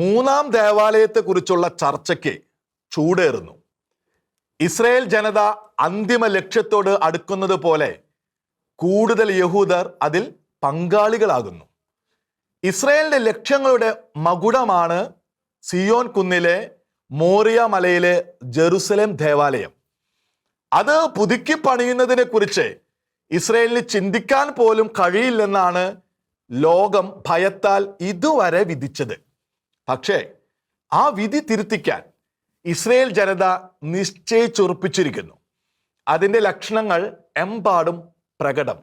മൂന്നാം ദേവാലയത്തെക്കുറിച്ചുള്ള ചർച്ചയ്ക്ക് ചൂടേറുന്നു. ഇസ്രയേൽ ജനത അന്തിമ ലക്ഷ്യത്തോട് അടുക്കുന്നത് പോലെ കൂടുതൽ യഹൂദർ അതിൽ പങ്കാളികളാകുന്നു. ഇസ്രയേലിന്റെ ലക്ഷ്യങ്ങളുടെ മകുടമാണ് സിയോൻ കുന്നിലെ മോറിയ മലയിലെ ജെറുസലേം ദേവാലയം. അത് പുതുക്കി പണിയുന്നതിനെ കുറിച്ച് ഇസ്രയേലിന് ചിന്തിക്കാൻ പോലും കഴിയില്ലെന്നാണ് ലോകം ഭയത്താൽ ഇതുവരെ വിധിച്ചത്. പക്ഷേ ആ വിധി തിരുത്തിക്കാൻ ഇസ്രയേൽ ജനത നിശ്ചയിച്ചുറപ്പിച്ചിരിക്കുന്നു. അതിന്റെ ലക്ഷണങ്ങൾ എമ്പാടും പ്രകടം.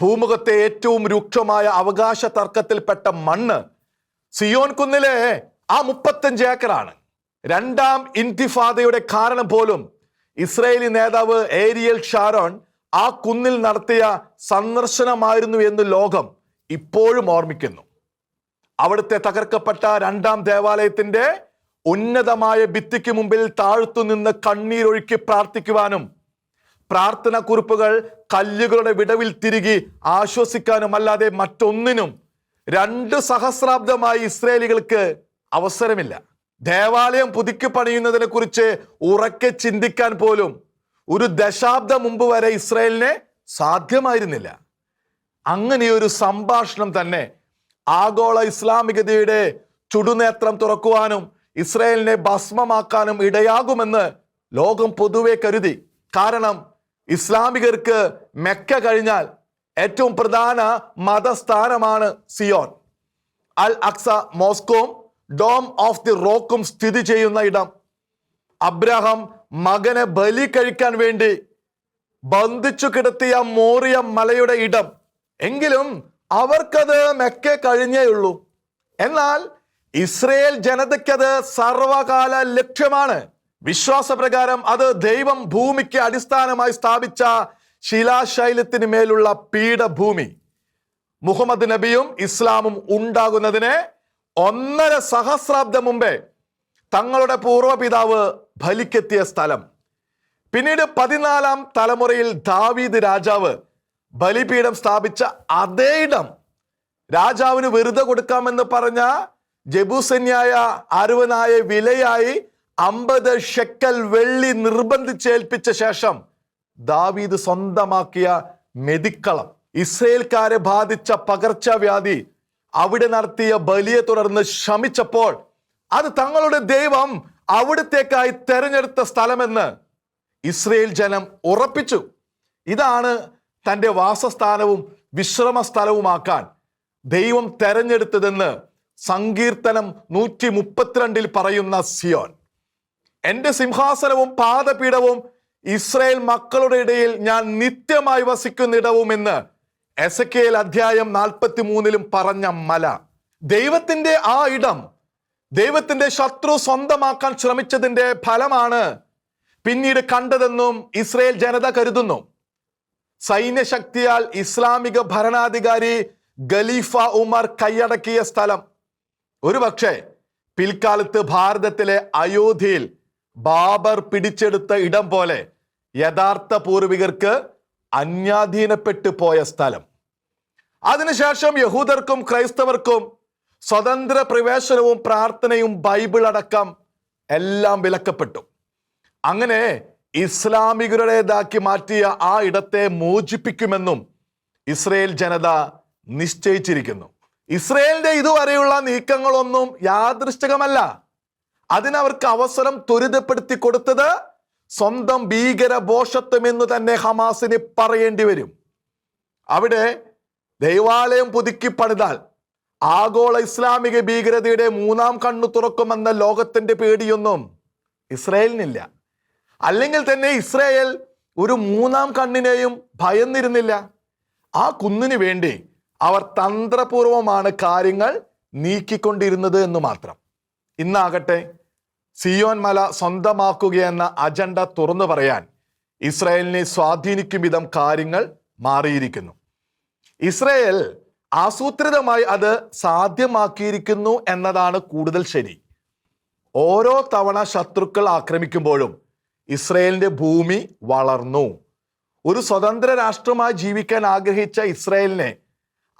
ഭൂമുഖത്തെ ഏറ്റവും രൂക്ഷമായ അവകാശ തർക്കത്തിൽപ്പെട്ട മണ്ണ് സിയോൻ കുന്നിലെ ആ മുപ്പത്തഞ്ച് ഏക്കറാണ്. രണ്ടാം ഇന്തിഫാദയുടെ കാരണം പോലും ഇസ്രയേലി നേതാവ് ഏരിയൽ ഷാരോൺ ആ കുന്നിൽ നടത്തിയ സന്ദർശനമായിരുന്നു എന്ന് ലോകം ഇപ്പോഴും ഓർമ്മിക്കുന്നു. അവിടുത്തെ തകർക്കപ്പെട്ട രണ്ടാം ദേവാലയത്തിന്റെ ഉന്നതമായ ഭിത്തിക്ക് മുമ്പിൽ താഴ്ത്തു നിന്ന് കണ്ണീരൊഴുക്കി പ്രാർത്ഥിക്കുവാനും പ്രാർത്ഥന കുറിപ്പുകൾ കല്ലുകളുടെ വിടവിൽ തിരികെ ആശ്വസിക്കാനും അല്ലാതെ മറ്റൊന്നിനും രണ്ട് സഹസ്രാബ്ദമായി ഇസ്രേലികൾക്ക് അവസരമില്ല. ദേവാലയം പുതുക്കി പണിയുന്നതിനെ കുറിച്ച് ഉറക്കെ ചിന്തിക്കാൻ പോലും ഒരു ദശാബ്ദം മുമ്പ് വരെ ഇസ്രയേലിനെ സാധ്യമായിരുന്നില്ല. അങ്ങനെയൊരു സംഭാഷണം തന്നെ ആഗോള ഇസ്ലാമികതയുടെ ചുടുനേത്രം തുറക്കുവാനും ഇസ്രയേലിനെ ഭസ്മമാക്കാനും ഇടയാകുമെന്ന് ലോകം പൊതുവെ കരുതി. കാരണം ഇസ്ലാമികർക്ക് മെക്ക കഴിഞ്ഞാൽ ഏറ്റവും പ്രധാന മതസ്ഥാനമാണ് സിയോൻ. അൽ അക്സ മോസ്കോം ഡോം ഓഫ് ദി റോക്കും സ്ഥിതി ചെയ്യുന്ന ഇടം. അബ്രഹാം മകനെ ബലി കഴിക്കാൻ വേണ്ടി ബന്ധിച്ചു കിടത്തിയ മോറിയ മലയുടെ ഇടം. എങ്കിലും അവർക്കത് മെക്കെ കഴിഞ്ഞേ ഉള്ളൂ. എന്നാൽ ഇസ്രയേൽ ജനതയ്ക്കത് സർവകാല ലക്ഷ്യമാണ്. വിശ്വാസപ്രകാരം അത് ദൈവം ഭൂമിക്ക് അടിസ്ഥാനമായി സ്ഥാപിച്ച ശിലാശൈലത്തിന് മേലുള്ള പീഠഭൂമി. മുഹമ്മദ് നബിയും ഇസ്ലാമും ഉണ്ടാകുന്നതിന് ഒന്നര സഹസ്രാബ്ദം മുമ്പേ തങ്ങളുടെ പൂർവപിതാവ് ഫലിക്കെത്തിയ സ്ഥലം. പിന്നീട് പതിനാലാം തലമുറയിൽ ദാവീദ് രാജാവ് ബലിപീഠം സ്ഥാപിച്ച അതേ ഇടം രാജാവിന് വെറുതെ കൊടുക്കാമെന്ന് പറഞ്ഞ ജബൂസന്യായ അരുവനായ വിലയായി അമ്പത് ഷെക്കൽ വെള്ളി നിർബന്ധിച്ചേൽപ്പിച്ച ശേഷം ദാവീദ് സ്വന്തമാക്കിയ മെതിക്കളം. ഇസ്രയേൽക്കാരെ ബാധിച്ച പകർച്ചവ്യാധി അവിടെ നടത്തിയ ബലിയെ തുടർന്ന് ശമിച്ചപ്പോൾ അത് തങ്ങളുടെ ദൈവം അവിടത്തേക്കായി തെരഞ്ഞെടുത്ത സ്ഥലമെന്ന് ഇസ്രയേൽ ജനം ഉറപ്പിച്ചു. ഇതാണ് തന്റെ വാസസ്ഥാനവും വിശ്രമ സ്ഥലവുമാക്കാൻ ദൈവം തെരഞ്ഞെടുത്തതെന്ന് സങ്കീർത്തനം നൂറ്റി മുപ്പത്തിരണ്ടിൽ പറയുന്ന സിയോൻ. എന്റെ സിംഹാസനവും പാദപീഠവും ഇസ്രയേൽ മക്കളുടെ ഇടയിൽ ഞാൻ നിത്യമായി വസിക്കുന്നിടവും എന്ന് എസക്കേൽ അധ്യായം നാൽപ്പത്തി മൂന്നിലും പറഞ്ഞ മല. ദൈവത്തിന്റെ ആ ഇടം ദൈവത്തിന്റെ ശത്രു സ്വന്തമാക്കാൻ ശ്രമിച്ചതിന്റെ ഫലമാണ് പിന്നീട് കണ്ടതെന്നും ഇസ്രയേൽ ജനത കരുതുന്നു. സൈന്യശക്തിയാൽ ഇസ്ലാമിക ഭരണാധികാരി ഖലീഫ ഉമർ കൈയടക്കിയ സ്ഥലം. ഒരുപക്ഷെ പിൽക്കാലത്ത് ഭാരതത്തിലെ അയോധ്യയിൽ ബാബർ പിടിച്ചെടുത്ത ഇടം പോലെ യഥാർത്ഥ പൂർവികർക്ക് അന്യാധീനപ്പെട്ടു പോയ സ്ഥലം. അതിനുശേഷം യഹൂദർക്കും ക്രൈസ്തവർക്കും സ്വതന്ത്ര പ്രവേശനവും പ്രാർത്ഥനയും ബൈബിൾ അടക്കം എല്ലാം വിലക്കപ്പെട്ടു. അങ്ങനെ ഇസ്ലാമികരുടേതാക്കി മാറ്റിയ ആ ഇടത്തെ മോചിപ്പിക്കുമെന്നും ഇസ്രയേൽ ജനത നിശ്ചയിച്ചിരിക്കുന്നു. ഇസ്രയേലിന്റെ ഇതുവരെയുള്ള നീക്കങ്ങളൊന്നും യാദൃശ്ചികമല്ല. അതിനവർക്ക് അവസരം ത്വരിതപ്പെടുത്തി കൊടുത്തത് സ്വന്തം ഭീകര ബോഷത്വം തന്നെ ഹമാസിന് പറയേണ്ടി വരും. അവിടെ ദൈവാലയം പുതുക്കി പണിതാൽ ആഗോള ഇസ്ലാമിക ഭീകരതയുടെ മൂന്നാം കണ്ണു തുറക്കുമെന്ന ലോകത്തിന്റെ പേടിയൊന്നും ഇസ്രയേലിനില്ല. അല്ലെങ്കിൽ തന്നെ ഇസ്രായേൽ ഒരു മൂന്നാം കണ്ണിനെയും ഭയന്നിരുന്നില്ല. ആ കുന്നിന് വേണ്ടി അവർ തന്ത്രപൂർവമാണ് കാര്യങ്ങൾ നീക്കിക്കൊണ്ടിരുന്നത് എന്ന് മാത്രം. ഇന്നാകട്ടെ സിയോൻ മല സ്വന്തമാക്കുകയെന്ന അജണ്ട തുറന്നു പറയാൻ ഇസ്രായേലിനെ സ്വാധീനിക്കും വിധം കാര്യങ്ങൾ മാറിയിരിക്കുന്നു. ഇസ്രായേൽ ആസൂത്രിതമായി അത് സാധ്യമാക്കിയിരിക്കുന്നു എന്നതാണ് കൂടുതൽ ശരി. ഓരോ തവണ ശത്രുക്കൾ ആക്രമിക്കുമ്പോഴും ഇസ്രയേലിന്റെ ഭൂമി വളർന്നു. ഒരു സ്വതന്ത്ര രാഷ്ട്രമായി ജീവിക്കാൻ ആഗ്രഹിച്ച ഇസ്രയേലിനെ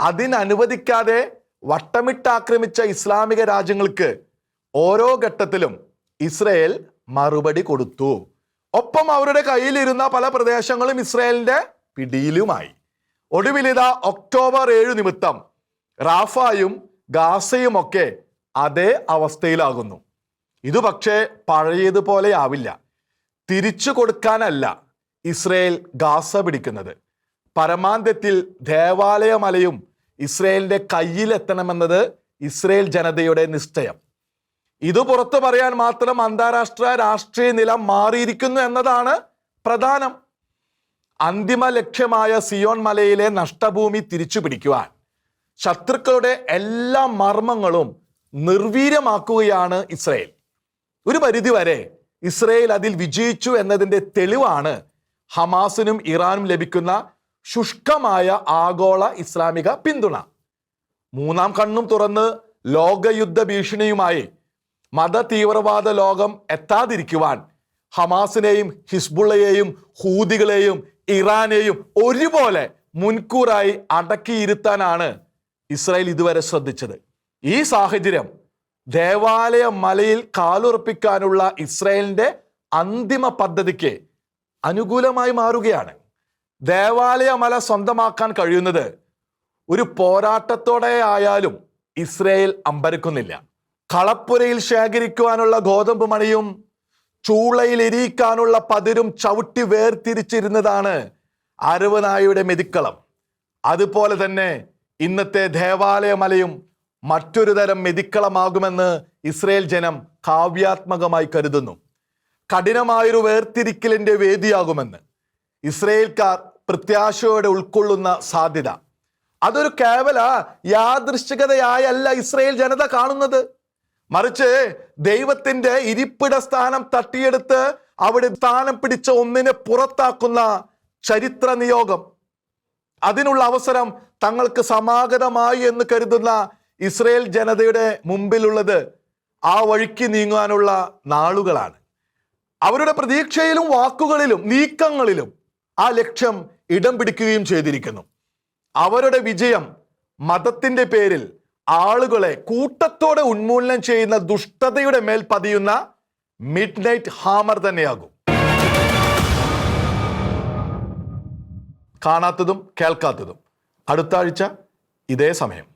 അതിനനുവദിക്കാതെ വട്ടമിട്ടാക്രമിച്ച ഇസ്ലാമിക രാജ്യങ്ങൾക്ക് ഓരോ ഘട്ടത്തിലും ഇസ്രയേൽ മറുപടി കൊടുത്തു. ഒപ്പം അവരുടെ കയ്യിലിരുന്ന പല പ്രദേശങ്ങളും ഇസ്രയേലിന്റെ പിടിയിലുമായി. ഒടുവിലിത ഒക്ടോബർ ഏഴ് നിമിത്തം റാഫായും ഗാസയും ഒക്കെ അതേ അവസ്ഥയിലാകുന്നു. ഇത് പക്ഷേ പഴയതുപോലെ ആവില്ല. തിരിച്ചു കൊടുക്കാനല്ല ഇസ്രയേൽ ഗാസ പിടിക്കുന്നത്. പരമാന്ത്യത്തിൽ ദേവാലയമലയും ഇസ്രയേലിന്റെ കയ്യിലെത്തണമെന്നത് ഇസ്രയേൽ ജനതയുടെ നിശ്ചയം. ഇത് പുറത്തു പറയാൻ മാത്രം അന്താരാഷ്ട്ര രാഷ്ട്രീയ നില മാറിയിരിക്കുന്നു എന്നതാണ് പ്രധാനം. അന്തിമ ലക്ഷ്യമായ സിയോൺ മലയിലെ നഷ്ടഭൂമി തിരിച്ചു പിടിക്കുവാൻ. ശത്രുക്കളുടെ എല്ലാ മർമ്മങ്ങളും നിർവീര്യമാക്കുകയാണ് ഇസ്രയേൽ. ഒരു പരിധിവരെ ഇസ്രയേൽ അതിൽ വിജയിച്ചു എന്നതിന്റെ തെളിവാണ് ഹമാസിനും ഇറാനും ലഭിക്കുന്ന ശുഷ്കമായ ആഗോള ഇസ്ലാമിക പിന്തുണ. മൂന്നാം കണ്ണും തുറന്ന് ലോകയുദ്ധ ഭീഷണിയുമായി മത തീവ്രവാദ ലോകം എത്താതിരിക്കുവാൻ ഹമാസിനെയും ഹിസ്ബുള്ളയെയും ഹൂദികളെയും ഇറാനെയും ഒരുപോലെ മുൻകൂറായി അടക്കിയിരുത്താനാണ് ഇസ്രായേൽ ഇതുവരെ ശ്രദ്ധിച്ചത്. ഈ സാഹചര്യം ദേവാലയ മലയിൽ കാലുറപ്പിക്കാനുള്ള ഇസ്രയേലിന്റെ അന്തിമ പദ്ധതിക്ക് അനുകൂലമായി മാറുകയാണ്. ദേവാലയ മല സ്വന്തമാക്കാൻ കഴിയുന്നത് ഒരു പോരാട്ടത്തോടെ ആയാലും ഇസ്രയേൽ അമ്പരക്കുന്നില്ല. കളപ്പുരയിൽ ശേഖരിക്കുവാനുള്ള ഗോതമ്പ് മണിയും ചൂളയിൽ എരിയിക്കാനുള്ള പതിരും ചവിട്ടി വേർതിരിച്ചിരുന്നതാണ് അരവനായുടെ മെതിക്കളം. അതുപോലെ തന്നെ ഇന്നത്തെ ദേവാലയ മലയും മറ്റൊരു തരം മെതിക്കളമാകുമെന്ന് ഇസ്രയേൽ ജനം കാവ്യാത്മകമായി കരുതുന്നു. കഠിനമായൊരു വേർതിരിക്കലിന്റെ വേദിയാകുമെന്ന് ഇസ്രയേൽക്കാർ പ്രത്യാശയോടെ ഉൾക്കൊള്ളുന്ന സാധ്യത. അതൊരു കേവല യാദൃശ്ചികതയായല്ല ഇസ്രയേൽ ജനത കാണുന്നത്. മറിച്ച് ദൈവത്തിന്റെ ഇരിപ്പിട സ്ഥാനം തട്ടിയെടുത്ത് അവിടെ സ്ഥാനം പിടിച്ച ഒന്നിനെ പുറത്താക്കുന്ന ചരിത്ര നിയോഗം അതിനുള്ള അവസരം തങ്ങൾക്ക് സമാഗതമായി എന്ന് കരുതുന്ന ഇസ്രയേൽ ജനതയുടെ മുമ്പിലുള്ളത് ആ വഴിക്ക് നീങ്ങാനുള്ള നാളുകളാണ്. അവരുടെ പ്രതീക്ഷയിലും വാക്കുകളിലും നീക്കങ്ങളിലും ആ ലക്ഷ്യം ഇടം പിടിക്കുകയും ചെയ്തിരിക്കുന്നു. അവരുടെ വിജയം മതത്തിന്റെ പേരിൽ ആളുകളെ കൂട്ടത്തോടെ ഉന്മൂലനം ചെയ്യുന്ന ദുഷ്ടതയുടെ മേൽ പതിയുന്ന മിഡ് നൈറ്റ് ഹാമർ തന്നെയാകും. കാണാത്തതും കേൾക്കാത്തതും. അടുത്ത ആഴ്ച ഇതേ സമയം.